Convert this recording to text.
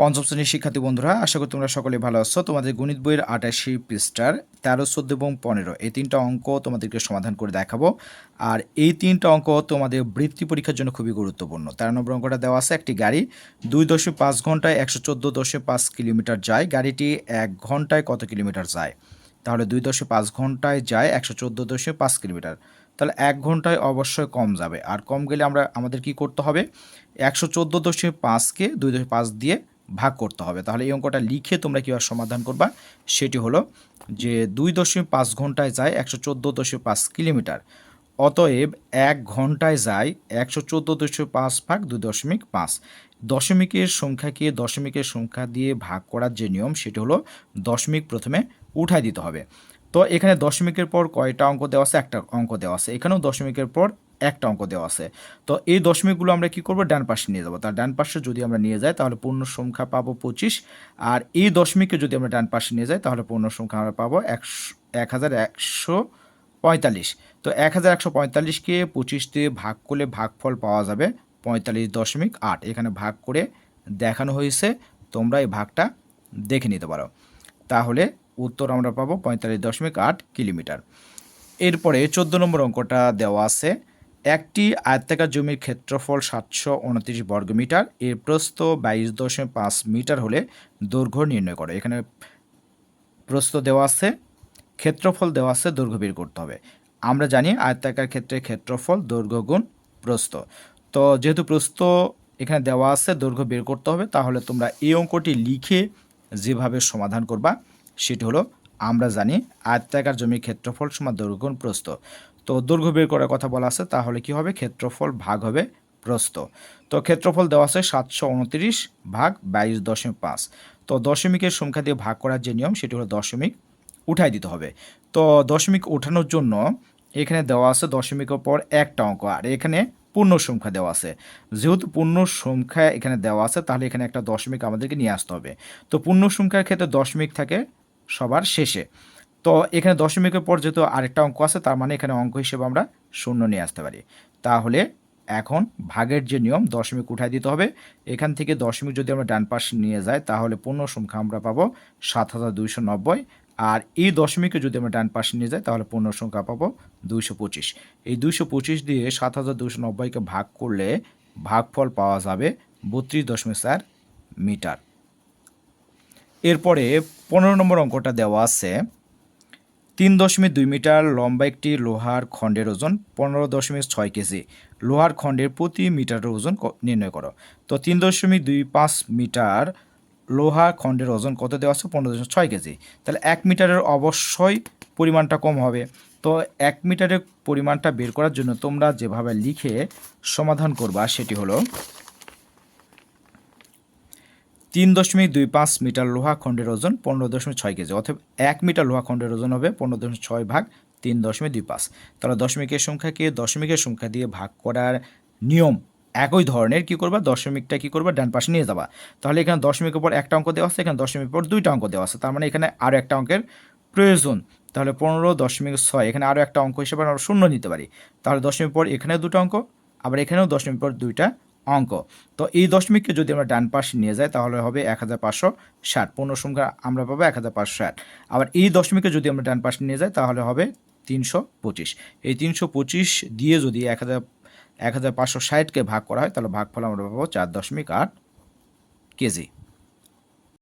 পঞ্চম শ্রেণির শিক্ষার্থী বন্ধুরা, আশা করি তোমরা সকলে ভালো আছো। তোমাদের গণিত বইয়ের আটাশি পৃষ্ঠার তেরো, চোদ্দ এবং পনেরো, এই তিনটা অঙ্ক তোমাদেরকে সমাধান করে দেখাবো। আর এই তিনটা অঙ্ক তোমাদের বৃত্তি পরীক্ষার জন্য খুবই গুরুত্বপূর্ণ। তেরো নম্বর অঙ্কটা দেওয়া আছে একটি গাড়ি, দুই দশমিক পাঁচ ঘন্টায় একশো চোদ্দ দশমিক পাঁচ কিলোমিটার যায়। গাড়িটি এক ঘন্টায় কত কিলোমিটার যায়? তাহলে দুই দশমিক পাঁচ ঘন্টায় যায় একশো চোদ্দ দশমিক পাঁচ কিলোমিটার। তাহলে এক ঘন্টায় অবশ্যই কম যাবে। আর কম গেলে আমরা, আমাদের কি করতে হবে? একশো চোদ্দ দশমিক পাঁচকে দুই দশমিক পাঁচ দিয়ে ভাগ করতে হবে। তাহলে এই অঙ্কটা লিখে তোমরা কীভাবে সমাধান করবা? সেটি হলো যে দুই দশমিক পাঁচ ঘন্টায় যায় একশো চোদ্দ দশমিক পাঁচ কিলোমিটার। অতএব এক ঘন্টায় যায় একশো চোদ্দ দশমিক পাঁচ ভাগ দুই দশমিক পাঁচ। দশমিকের সংখ্যাকে দশমিকের সংখ্যা দিয়ে ভাগ করার যে নিয়ম, সেটি হলো দশমিক প্রথমে উঠাই দিতে হবে। তো এখানে দশমিকের পর কয়টা অঙ্ক দেওয়া আছে? একটা অঙ্ক দেওয়া আছে। এখানেও দশমিকের পর একটা অঙ্ক দেওয়া আছে। তো এই দশমিকগুলো আমরা কি করব? ডান পাশে নিয়ে যাব। তার ডান পাশে যদি আমরা নিয়ে যাই, তাহলে পূর্ণ সংখ্যা পাবো পঁচিশ। আর এই দশমিককে যদি আমরা ডান পাশে নিয়ে যাই, তাহলে পূর্ণ সংখ্যা আমরা পাবো একশো এক হাজার একশো পঁয়তাল্লিশ। তো এক হাজার একশো পঁয়তাল্লিশকে পঁচিশ দিয়ে ভাগ করলে ভাগফল পাওয়া যাবে পঁয়তাল্লিশ দশমিক আট। এখানে ভাগ করে দেখানো হয়েছে, তোমরা এই ভাগটা দেখে নিতে পারো। তাহলে উত্তর আমরা পাবো পঁয়তাল্লিশ দশমিক আট কিলোমিটার। এরপরে চোদ্দ নম্বর অঙ্কটা দেওয়া আছে। একটি আয়তাকার জমির ক্ষেত্রফল সাতশো উনত্রিশ বর্গমিটার এর প্রস্থ বাইশ দশমিক পাঁচ মিটার হলে দৈর্ঘ্য নির্ণয় করে। এখানে প্রস্থ দেওয়া আছে, ক্ষেত্রফল দেওয়া আছে, দৈর্ঘ্য বের করতে হবে। আমরা জানি আয়তাকার ক্ষেত্রে ক্ষেত্রফল, দৈর্ঘ্য গুণ প্রস্থ। তো যেহেতু প্রস্থ এখানে দেওয়া আছে, দৈর্ঘ্য বের করতে হবে, তাহলে তোমরা এই অঙ্কটি লিখে যেভাবে সমাধান করবা, সেটি হলো আমরা জানি আয়তাকার জমির ক্ষেত্রফল সমান দৈর্ঘ্য গুণ প্রস্থ। তো দৈর্ঘ্য বের করার কথা বলা আছে, তাহলে কি হবে? ক্ষেত্রফল ভাগ হবে প্রস্থ। তো ক্ষেত্রফল দেওয়া আছে সাতশো উনত্রিশ ভাগ বাইশ দশমিক পাঁচ। তো দশমিকের সংখ্যা দিয়ে ভাগ করার যে নিয়ম, সেটি হলো দশমিক উঠাই দিতে হবে। তো দশমিক ওঠানোর জন্য এখানে দেওয়া আছে দশমিকের পর একটা অঙ্ক, আর এখানে পূর্ণ সংখ্যা দেওয়া আছে। যেহেতু পূর্ণ সংখ্যা এখানে দেওয়া আছে, তাহলে এখানে একটা দশমিক আমাদেরকে নিয়ে আসতে হবে। তো পূর্ণ সংখ্যার ক্ষেত্রে দশমিক থাকে সবার শেষে। তো এখানে দশমিকের পর যেহেতু আরেকটা অঙ্ক আছে, তার মানে এখানে অঙ্ক হিসেবে আমরা শূন্য নিয়ে আসতে পারি। তাহলে এখন ভাগের যে নিয়ম, দশমিক উঠাই দিতে হবে। এখান থেকে দশমিক যদি আমরা ডান পাশ নিয়ে যাই, তাহলে পূর্ণ সংখ্যা আমরা পাবো সাত হাজার দুইশো নব্বই। আর এই দশমিকে যদি আমরা ডান পাশে নিয়ে যাই, তাহলে পূর্ণ সংখ্যা পাবো দুইশো পঁচিশ। এই দুইশো পঁচিশ দিয়ে সাত হাজার দুইশো নব্বইকে ভাগ করলে ভাগফল পাওয়া যাবে বত্রিশ দশমিক চার মিটার। এরপরে পনেরো নম্বর অঙ্কটা দেওয়া আছে। তিন দশমিক দুই মিটার লম্বা একটি লোহার খণ্ডের ওজন পনেরো দশমিক ছয় কেজি। লোহার খণ্ডের প্রতি মিটারের ওজন নির্ণয় করো। তো তিন দশমিক দুই পাঁচ মিটার লোহা খণ্ডের ওজন কত দেওয়া আছে? পনেরো দশমিক ছয় কেজি। তাহলে এক মিটারের অবশ্যই পরিমাণটা কম হবে। তো এক মিটারের পরিমাণটা বের করার জন্য তোমরা যেভাবে লিখে সমাধান করবা সেটি হলো তিন দশমিক দুই পাঁচ মিটার লোহা খণ্ডের ওজন পনেরো দশমিক ছয় কেজি, অথবা এক মিটার লোহা খণ্ডের ওজন হবে পনেরো দশমিক ছয় ভাগ তিন দশমিক দুই পাঁচ। তাহলে দশমিকের সংখ্যাকে দশমিকের সংখ্যা দিয়ে ভাগ করার নিয়ম একই ধরনের, কি করবা? দশমিকটা কি করবা? ডান পাশে নিয়ে যাবা। তাহলে এখানে দশমিকের পর একটা অঙ্ক দেওয়া আছে, এখানে দশমিকের পর দুইটা অঙ্ক দেওয়া আছে, তার মানে এখানে আরও একটা অঙ্কের প্রয়োজন। তাহলে পনেরো দশমিক ছয়, এখানে আরও একটা অঙ্ক হিসেবে আমরা শূন্য নিতে পারি। তাহলে দশমিক পর এখানে দুটো অঙ্ক, আবার এখানেও দশমিক পর দুইটা অঙ্ক। তো এই দশমিককে যদি আমরা ডান পাশে নিয়ে যাই, তাহলে হবে এক হাজার পাঁচশো ষাট। পূর্ণ সংখ্যা আমরা পাবো এক হাজার পাঁচশো ষাট। আবার এই দশমিককে যদি আমরা ডান পাশে নিয়ে যাই, তাহলে হবে তিনশো পঁচিশ। এই তিনশো পঁচিশ দিয়ে যদি এক হাজার এক হাজার পাঁচশো ষাটকে ভাগ করা হয়, তাহলে ভাগফল আমরা পাবো চার দশমিক আট কেজি।